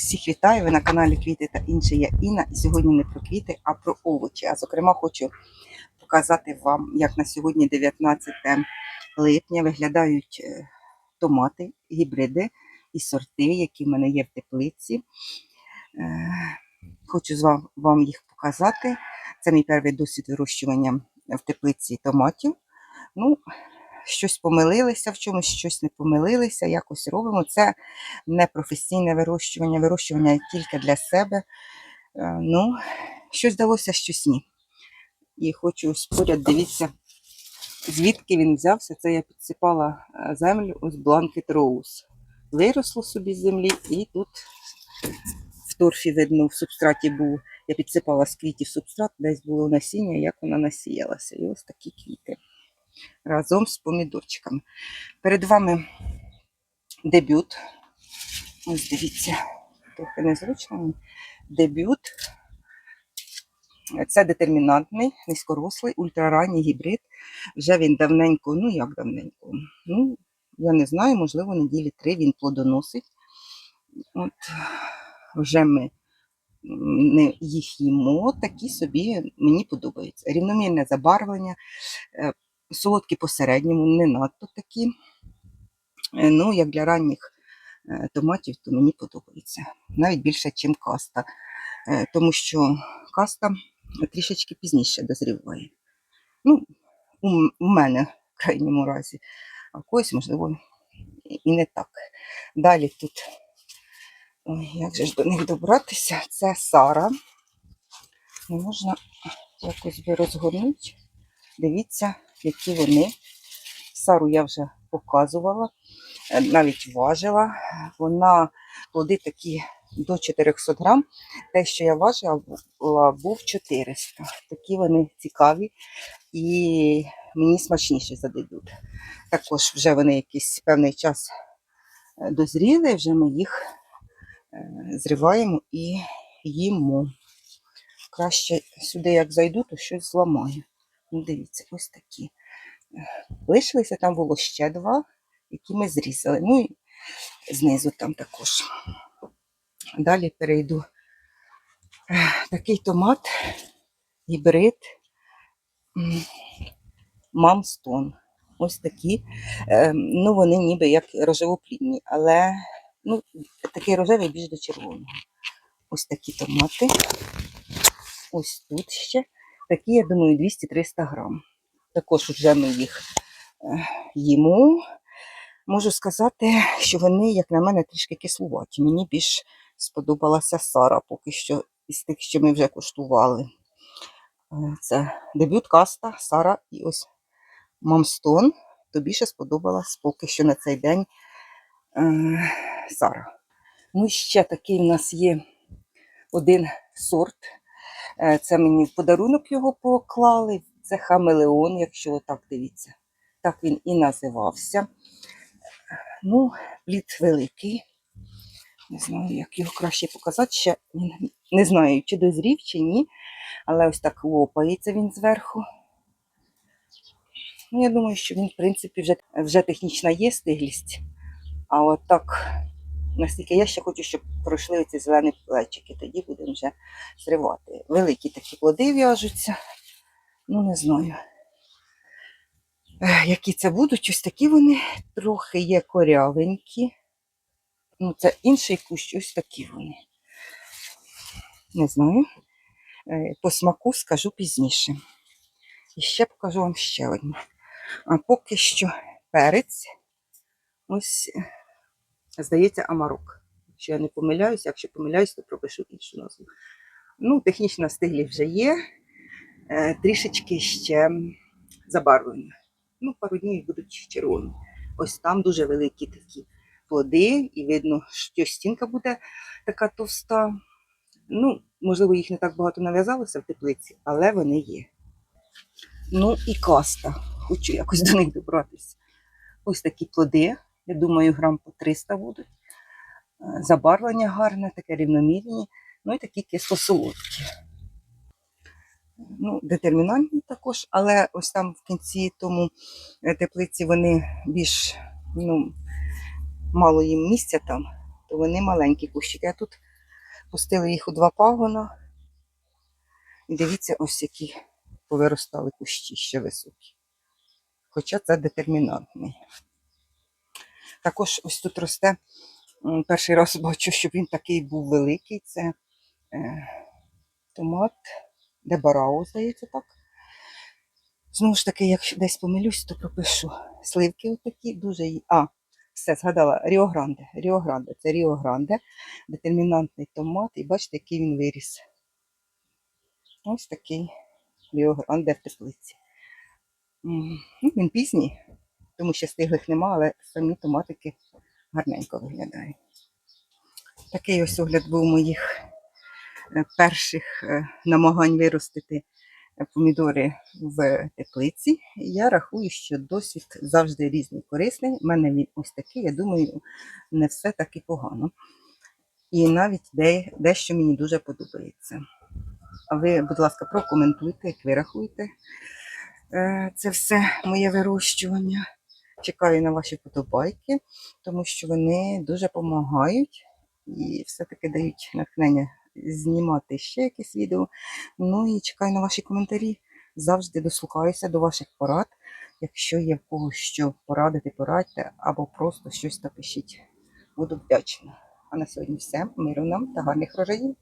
Всіх вітаю, ви на каналі Квіти та інше. Я Інна. І сьогодні не про квіти, а про овочі. А зокрема, хочу показати вам, як на сьогодні, 19 липня, виглядають е, томати, гібриди і сорти, які в мене є в теплиці. Е, Хочу вам їх показати. Це мій перший досвід вирощування в теплиці томатів. Ну, щось помилилися в чомусь, щось не помилилися, якось робимо. Це не професійне вирощування, вирощування тільки для себе. Е, Ну, щось вдалося, щось ні. І хочу ось поряд, дивіться, звідки він взявся. Це я підсипала е, землю, ось Blanket Rose. Виросло собі з землі, і тут в торфі видно, в субстраті був. Я підсипала з квітів субстрат, десь було насіння, як вона насіялася. І ось такі квіти разом з помідорчиками. Перед вами дебют. Ось дивіться, трохи незручно. Дебют. Це детермінантний, низькорослий, ультраранній гібрид. Вже він давненько, ну як давненько? Ну, я не знаю, можливо, неділі три він плодоносить. От вже ми не їх їмо, такі собі мені подобаються. Рівномірне забарвлення, солодкі посередньому, не надто такі. Е, Ну, як для ранніх е, томатів, то мені подобається. Навіть більше, ніж каста. Е, Тому що каста трішечки пізніше дозріває. Ну, у мене в крайньому разі, а в когось, можливо, і- не так. Далі тут, ой, як же ж до них добратися? Це Сара. Можна якось би розгорнути. Дивіться, які вони. Сару я вже показувала, е, навіть важила. Вона плоди такі до 400 грам. Те, що я важила, був 400. Такі вони цікаві і мені смачніше зададуть. Також вже вони якийсь певний час е, дозріли, вже ми їх е, зриваємо і їмо. Краще сюди, як зайду, то щось зламаю. Ну, дивіться, ось такі. Лишилися там було ще два, які ми зрізали. Ну і знизу там також. Далі перейду. Такий томат, гібрид мамстон. Ось такі. Е, Ну, вони ніби як рожевоплідні, але ну, такий рожевий більш до червоного. Ось такі томати. Ось тут ще. Такі, я думаю, 200-300 грам. Також вже ми їх е, їмо. Можу сказати, що вони, як на мене, трішки кислуваті. Мені більш сподобалася Сара поки що із тих, що ми вже куштували. Е, Це дебют каста, Сара і ось Мамстон. То більше сподобалась поки що на цей день е, Сара. Ну, ще такий в нас є один сорт. Е, Це мені в подарунок його поклали. Це хамелеон, якщо отак дивіться. Так він і називався. Ну, плід великий. Не знаю, як його краще показати. Ще не знаю, чи дозрів, чи ні. Але ось так лопається він зверху. Ну, я думаю, що він, в принципі, вже, вже технічна є стиглість. А от так, настільки я ще хочу, щоб пройшли оці зелені плечики, тоді будемо вже зривати. Великі такі плоди в'яжуться. Ну, не знаю. Які це будуть, ось такі вони трохи є корявенькі. Ну, це інший кущ, ось такі вони. Не знаю. Е, По смаку скажу пізніше. І ще покажу вам ще одну. А поки що перець. Ось, е, здається, амарок. Якщо я не помиляюсь, якщо помиляюсь, то пропишу іншу назву. Ну, технічна стиглі вже є. Е, Трішечки ще забарвлені. Ну, пару днів будуть червоні. Ось там дуже великі такі плоди, і видно, що стінка буде така товста. Ну, можливо, їх не так багато нав'язалося в теплиці, але вони є. Ну і каста. Хочу якось до них добратися. Ось такі плоди. Я думаю, грам по 300 будуть. Е, Забарвлення гарне, таке рівномірні. Ну і такі кисло-солодкі. Ну, детермінантні також, але ось там в кінці тому е, теплиці вони більш ну, мало їм місця там, то вони маленькі кущики. А тут Пустили їх у два пагона. І дивіться, ось які повиростали кущі ще високі. Хоча це детермінантний. Також ось тут росте. Перший раз бачу, щоб він такий був великий. Це е, томат Дебарао, здається, так. Знову ж таки, якщо десь помилюсь, то пропишу. Сливки отакі, дуже. А, все, згадала, Ріо Гранде. Це Ріо Гранде, детермінантний томат. І бачите, який він виріс. Ось такий Ріо Гранде в теплиці. Ну, він пізній, тому що стиглих нема, але самі томатики гарненько виглядають. Такий ось огляд був моїх е, перших е, намагань виростити е, помідори в теплиці. Я рахую, що досвід завжди різний корисний. У мене він ось такий, я думаю, не все так і погано. І навіть де, дещо мені дуже подобається. А ви, будь ласка, прокоментуйте, як ви рахуєте це все моє вирощування. Чекаю на ваші подобайки, тому що вони дуже допомагають і все-таки дають натхнення знімати ще якісь відео. Ну і чекаю на ваші коментарі. Завжди дослухаюся до ваших порад. Якщо є в когось що порадити, порадьте або просто щось напишіть. Буду вдячна. А на сьогодні все. Миру нам та гарних врожаїв.